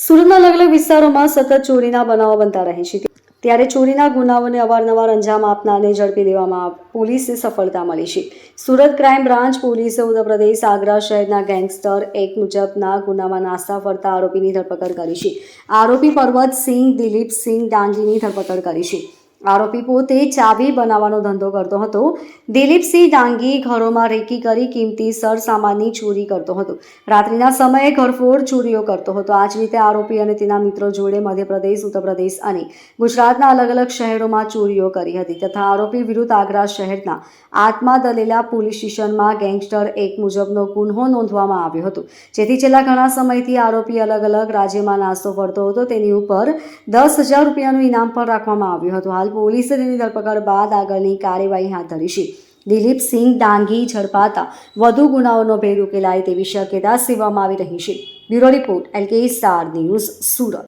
સુરતના અલગ અલગ વિસ્તારોમાં સતત ચોરીના બનાવો બનતા રહે છે. ત્યારે ચોરીના ગુનાઓને અવારનવાર અંજામ આપનારને ઝડપી દેવામાં પોલીસને સફળતા મળી છે. સુરત ક્રાઇમ બ્રાન્ચ પોલીસે ઉત્તરપ્રદેશ આગ્રા શહેરના ગેંગસ્ટર એક મુજબના ગુનામાં નાસ્તા ફરતા આરોપીની ધરપકડ કરી છે. આરોપી પર્વતસિંહ દિલીપસિંહ ડાંગીની ધરપકડ કરી છે. આરોપી પોતે ચાવી બનાવવાનો ધંધો કરતો હતો. દિલીપસિંહ ડાંગી ઘરોમાં રેકી કરી કિંમતી સરસામાનની ચોરી કરતો હતો. રાત્રિના સમયે ઘરફોડ ચોરીઓ કરતો હતો. આ જ રીતે આરોપી અને તેના મિત્રો જોડે મધ્યપ્રદેશ, ઉત્તરપ્રદેશ અને ગુજરાતના અલગ અલગ શહેરોમાં ચોરીઓ કરી હતી તથા આરોપી વિરુદ્ધ આગ્રા શહેરના આત્મા દલેલા પોલીસ સ્ટેશનમાં ગેંગસ્ટર એક મુજબનો ગુન્હો નોંધવામાં આવ્યો હતો. જેથી છેલ્લા ઘણા સમયથી આરોપી અલગ અલગ રાજ્યમાં નાસ્તો ફરતો હતો. તેની ઉપર દસ હજાર રૂપિયાનું ઇનામ પણ રાખવામાં આવ્યું હતું. હાલ પોલીસે તેની ધરપકડ બાદ આગળની કાર્યવાહી હાથ ધરી છે. દિલીપસિંહ ડાંગી ઝડપાતા વધુ ગુનાઓનો ભેદ ઉકેલાય તેવી શક્યતા સેવામાં આવી રહી છે. Bureau report LK star news Surat.